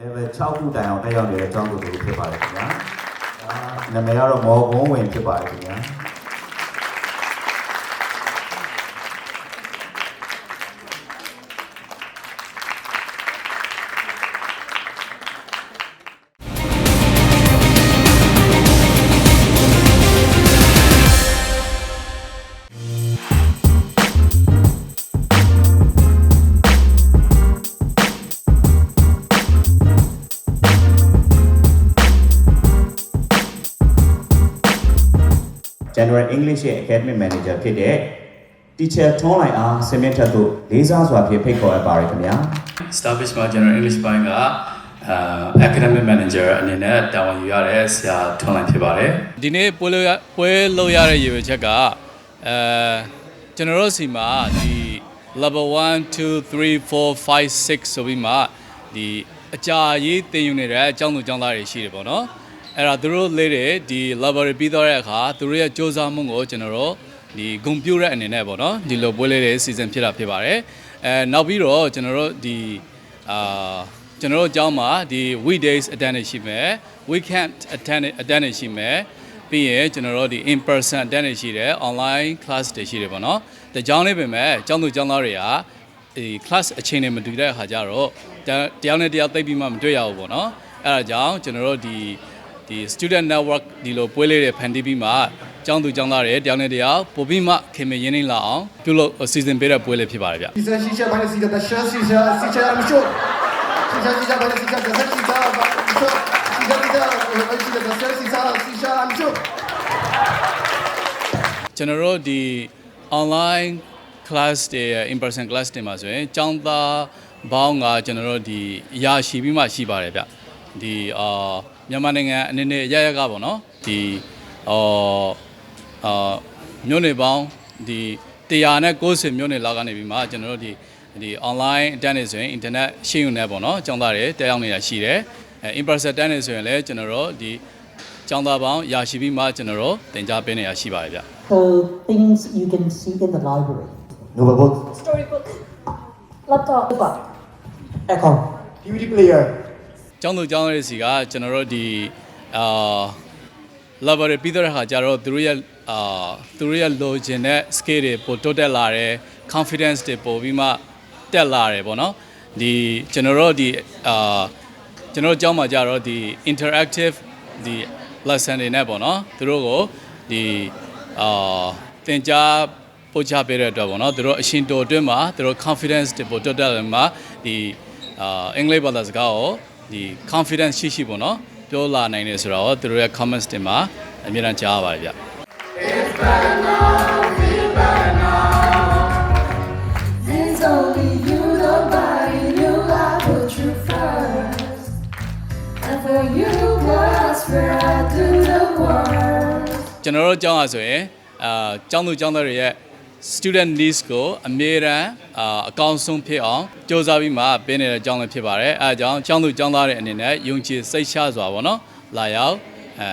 level 6ခုတိုင်အောင်တက်ရောက်နေတဲ့အကြောင်းကိုဖြစ်ပါတယ်ခင်ဗျာဒါနာမည်ကတော့မော်ကွန်းဝင်ဖြစ်ပါတယ်ခင်ဗျာ General English ရဲ့ Academic Manager ဖြစ်တဲ့ Teacher ထွန်းလိုက်အားဆင်မြင့်ထက်သို့လေးစားစွာဖြင့်ဖိတ်ခေါ်အပ်ပါရခင်ဗျာ Starfish မှာ General English ဘိုင်းကအာ Academic Manager အနေနဲ့တာဝန်ယူရတဲ့ဆရာထွန်းလိုက်ဖြစ်ပါတယ်ဒီနေ့ပွဲလို့ရပွဲလို့ရတဲ့ရည်ရွယ်ချက်ကအဲကျွန်တော်တို့စီမှာဒီ level 1 2 3 4 5 6ဆိုပြီးမှဒီအကြာရေးသင်ယူနေတဲ့အကြောင်းသူအကြောင်းသားတွေရှိတယ်ပေါ့နော် အဲ့ဒါသူတို့လေးတွေဒီ level တွေပြီးတော့တဲ့အခါသူတို့ရဲ့စ조사မှုကိုကျွန်တော်တို့ဒီဂုံပြူတဲ့အနေနဲ့ပေါ့နော်ဒီလိုပွဲလေးတွေစီစဉ်ဖြစ်တာဖြစ်ပါတယ်အဲနောက်ပြီးတော့ကျွန်တော်တို့ဒီအာကျွန်တော်တို့အကြောင်းမှာဒီ weekdays attendance ရှိမယ် weekend attendance attendance ရှိမယ်ပြီးရင်ကျွန်တော်တို့ဒီ in person တက်နေရှိတယ် online class တွေရှိတယ်ပေါ့နော်။တကြောင်းလေးပဲမဲ့ကျောင်းသူကျောင်းသားတွေကဒီ class အချိန်တွေမတူတဲ့အခါကျတော့တတယောက်နဲ့တယောက်သိပ်ပြီးမှမတွေ့ရဘူးပေါ့နော်။အဲဒါကြောင့်ကျွန်တော်တို့ဒီ ဒီ student network ဒီလိုပွဲလေးတွေဖန်တီးပြီးမှကျောင်းသူကျောင်းသားတွေတယောက်နဲ့တယောက်ပို့ပြီးမှခင်မင်းရင်းနှီးလာအောင်ပြုလုပ်စီစဉ်ပေးတဲ့ပွဲလေးဖြစ်ပါတယ်ဗျ။ Shisha shisha bana shisha da shisha shisha shisha am shot Shisha shisha bana shisha da shisha da shot Shisha shisha bana shisha da shisha shisha am shot ကျွန်တော်တို့ဒီ online class တွေ in person class တွေမှာဆိုရင်ကျောင်းသားဘောင်းကကျွန်တော်တို့ဒီရရှိပြီးမှရှိပါတယ်ဗျ။ ဒီအာမြန်မာနိုင်ငံအနေနဲ့ရရကပေါ့နော်ဒီအော်အာမြို့နယ်ပေါင်းဒီ190မြို့နယ်လောက်ကနေပြီးမှကျွန်တော်တို့ဒီဒီ online အတန်းနေဆိုရင် internet ရှင်းယူနေပေါ့နော်ကျောင်းသားတွေတက်ရောက်နေတာရှိတယ်အဲ in person တန်းနေဆိုရင်လည်းကျွန်တော်တို့ဒီကျောင်းသားပေါင်းရာရှိပြီးမှကျွန်တော်တို့သင်ကြားပေးနေတာရှိပါတယ်ဗျ So things you can see in the library. Notebook, storybook, laptop, Echo. DVD player, ကျောင်းသူကျောင်းသားတွေစီကကျွန်တော်တို့ဒီအာ level တွေပြီးတော့တဲ့ခါကျတော့သူတို့ရဲ့အာသူတို့ရဲ့လိုချင်တဲ့ skill တွေပိုတိုးတက်လာတယ် confidence တွေပိုပြီးမှတက်လာတယ်ပေါ့နော်ဒီကျွန်တော်တို့ဒီအာကျွန်တော်တို့ကျောင်းမှာကျတော့ဒီ interactive ဒီ lesson တွေနဲ့ပေါ့နော်သူတို့ကိုဒီအာသင်ကြားပို့ချပေးတဲ့အတွက်ပေါ့နော်သူတို့အရှင်တော်အတွင်းမှာသူတို့ confidence တွေပိုတိုးတက်လာမှာဒီအာအင်္ဂလိပ်ဘာသာစကားကို ဒီ confidence ရှိရှိပေါ့နော်ပြောလာနိုင်တယ်ဆိုတော့သူတို့ရဲ့ comments တွေမှာအမြဲတမ်းကြားရပါတယ်ဗျ There's only you, nobody knew I put you first. And for you was where I do the work. ကျွန်တော်တို့ကျောင်းအားဆိုရင်အာကျောင်းသူကျောင်းသားတွေရဲ့ student needs ကိုအမြဲတမ်းအာအကောင်းဆုံးဖြစ်အောင်စ조사ပြီးမှပေးနေတဲ့ကျောင်းလည်းဖြစ်ပါတယ်အဲအကြောင်းကျောင်းသူကျောင်းသားတွေအနေနဲ့ယုံကြည်စိတ်ချစွာပေါ့နော်လာရောက်အဲ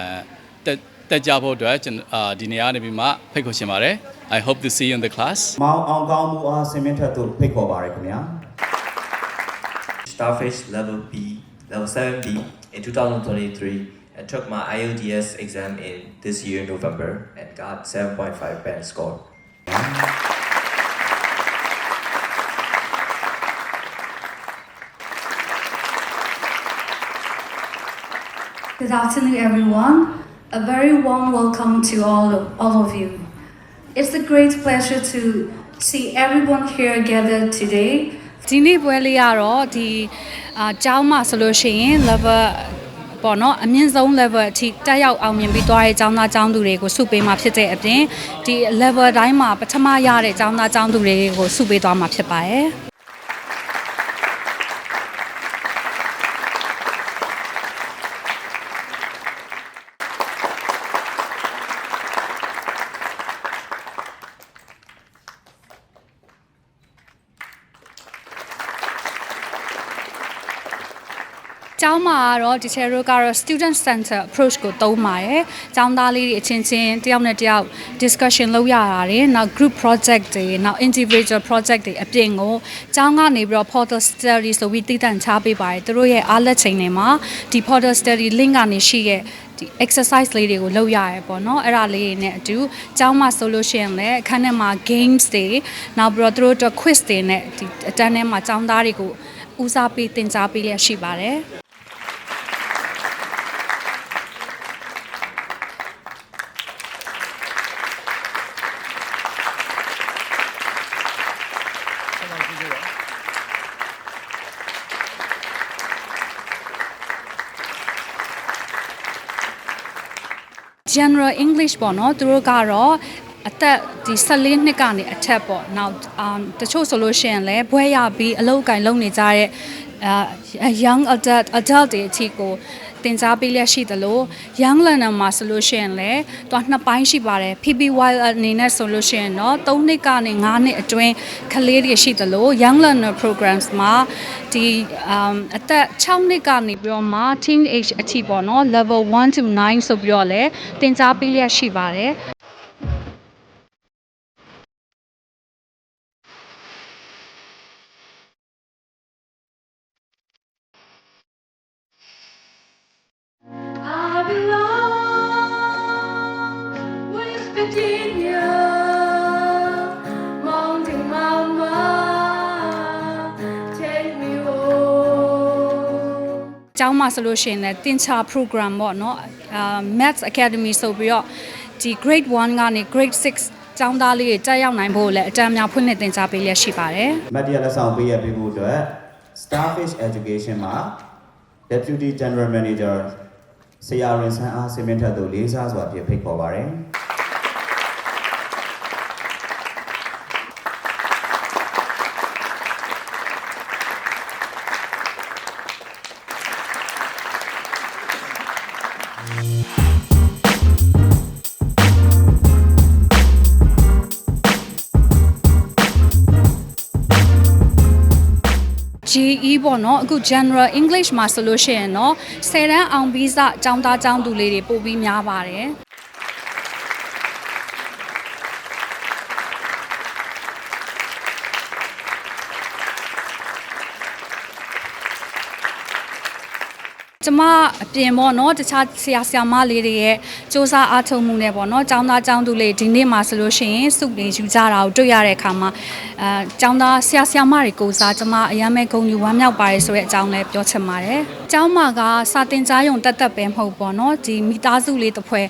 တက်တက်ကြဖို့အတွက်ကျွန်တော်အာဒီနေရာနေပြီးမှဖိတ်ခေါ်ရှင်ပါတယ် I hope to see you in the class မောင်အောင်ကောင်းမှုအားဆင်မြင့်ထက်သို့ဖိတ်ခေါ်ပါရခင်ဗျာ Starfish Level B, Level 7B in 2023 and took my IELTS exam in this year, November, and got 7.5 band score. Good afternoon, everyone. A very warm welcome to all of, all of you. It's a great pleasure to see everyone here gathered today ဒီနေ့ပွဲလေးကတော့ဒီအာကျောင်းမှာဆိုလို့ရှိရင် level ပေါ့နော်အမြင့်ဆုံး level အထိတက်ရောက်အောင်မြင်ပြီးသွားတဲ့ကျောင်းသားကျောင်းသူတွေကိုစုပေးမှာဖြစ်တဲ့အပြင်ဒီ level တိုင်းမှာပထမရတဲ့ကျောင်းသားကျောင်းသူတွေကိုစုပေးသွားမှာဖြစ်ပါတယ်။ ကျောင်းမှာကတော့ဒီ chair တို့ကတော့ student center approach ကိုသုံးပါတယ်။ကျောင်းသားလေးတွေအချင်းချင်းတယောက်နဲ့တယောက် discussion လုပ်ရတာတွေနောက် group project တွေနောက် individual project တွေအပြင်ကိုကျောင်းကနေပြီးတော့ portal study ဆိုပြီးတည်တံ့ချပေးပါတယ်။သူတို့ရဲ့အားလက်ချိန်တွေမှာဒီ portal study link ကနေရှိရဲ့ဒီ exercise လေးတွေကိုလုပ်ရရဲပေါ့နော်အဲ့ဒါလေးတွေနဲ့အတူကျောင်းမှာဆိုလို့ရှိရင်လည်းအခန်းထဲမှာ games တွေနောက်ပြီးတော့သူတို့အတွက် quiz တွေနဲ့ဒီအတန်းထဲမှာကျောင်းသားတွေကိုဦးစားပေးသင်ကြားပေး လျက်ရှိပါတယ် general english ပေါ့နော်သူတို့ကတော့အသက်ဒီ14နှစ်ကနေအထက်ပေါ့နောက်အာတချို့ဆိုလို့ရှိရင်လည်းဘွဲရပြီးအလုပ်အကင်လုပ်နေကြတဲ့အာ young adult adult တွေအထိကို တင် जा ပေးလျက်ရှိသလို young learner မှာဆိုလို့ရှိရင်လည်းသူကနှစ်ပိုင်းရှိပါတယ် PPY အနေနဲ့ဆိုလို့ရှိရင်တော့3နှစ်ကနေ9နှစ်အတွင်းကလေးတွေရှိသလို young learner programs မှာဒီ um အသက်6နှစ်ကနေပြီးတော့မှ teen age အထိပေါ့နော် level 1 to 9ဆိုပြီးတော့လည်းတင် जा ပေးလျက်ရှိပါတယ် ကျောင်းမှာဆိုလို့ရှိရင်လည်းတင်ချာ program ပေါ့နော်အာ Maths Academy ဆိုပြီးတော့ဒီ grade 1ကနေ grade 6ကျောင်းသားလေးတွေတက်ရောက်နိုင်ဖို့လည်းအတန်းများဖွင့်လှစ်တင် जा ပေးလျက်ရှိပါတယ်မတ်တရလက်ဆောင်ပေးရပေးဖို့အတွက် Starfish Education မှာ Deputy General Manager ဆရာရင်ဆန်းအားစင်မင်းထက်တို့လေးစားစွာဖြင့်ဖိတ်ခေါ်ပါတယ် GE ပေါ့နော်အခု General English မှာဆိုလို့ရှိရင်တော့10တန်းအောင်ပြီးစကျောင်းသားကျောင်းသူလေးတွေပို့ပြီးများပါတယ် ကျမအပြင်ပေါ့နော်တခြားဆရာဆရာမလေးတွေရဲ့စ조사အားထုတ်မှုနဲ့ပေါ့နော်ចောင်းသားចောင်းသူလေးဒီနေ့မှာဆိုလို့ရှိရင်စုတွေယူကြတာကိုတွေ့ရတဲ့အခါမှာအဲចောင်းသားဆရာဆရာမတွေကိုစားကျမအရမ်းမဲ့ဂုဏ်ယူဝမ်းမြောက်ပါတယ်ဆိုတဲ့အကြောင်းလည်းပြောချင်ပါတယ်။ចောင်းမကစာတင်ကြားရုံတက်တက်ပဲမဟုတ်ပေါ့နော်ဒီမိသားစုလေးတစ်ဖွဲ့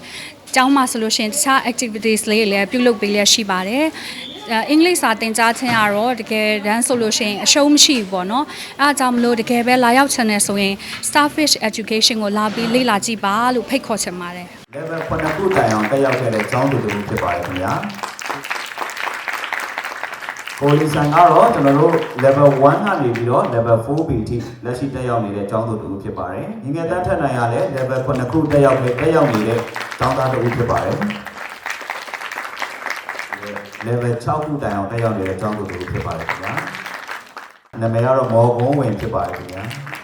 ကျောင်းမှာဆိုလို့ရှိရင်တခြား activities လေးတွေလည်းပြုလုပ်ပေးလျက်ရှိပါတယ်။ အဲအင်္ဂလိပ်စာသင်ကြားခြင်းကတော့တကယ်တမ်းဆိုလို့ရှိရင်အရှုံးမရှိဘူးပေါ့နော်။အဲအကြောင်းမလို့တကယ်ပဲလာရောက်ချင်တယ်ဆိုရင် Starfish Education ကိုလာပြီးလေ့လာကြည့်ပါလို့ဖိတ်ခေါ်ချင်ပါတယ်။ level 9ခုတိုင်အောင်တက်ရောက်ခဲ့တဲ့ကျောင်းသူတွေဖြစ်ပါတယ်ခင်ဗျာကိုလီဆန်ကတော့ကျွန်တော်တို့ level 1ကနေပြီးတော့ level 4 B ထိလက်ရှိတက်ရောက်နေတဲ့ကျောင်းသူတူဖြစ်ပါတယ်။ညီငယ်တန်းထက်နိုင်ရလဲ level 9ခုတက်ရောက်နေတက်ရောက်နေတဲ့ကျောင်းသားတူဖြစ်ပါတယ်။ level 6ခုတိုင်အောင်တက်ရောက်နေတဲ့ကျောင်းသူတူဖြစ်ပါတယ်ခင်ဗျာ။နာမည်ကတော့မော်ကွန်ဝင်ဖြစ်ပါတယ်ခင်ဗျာ။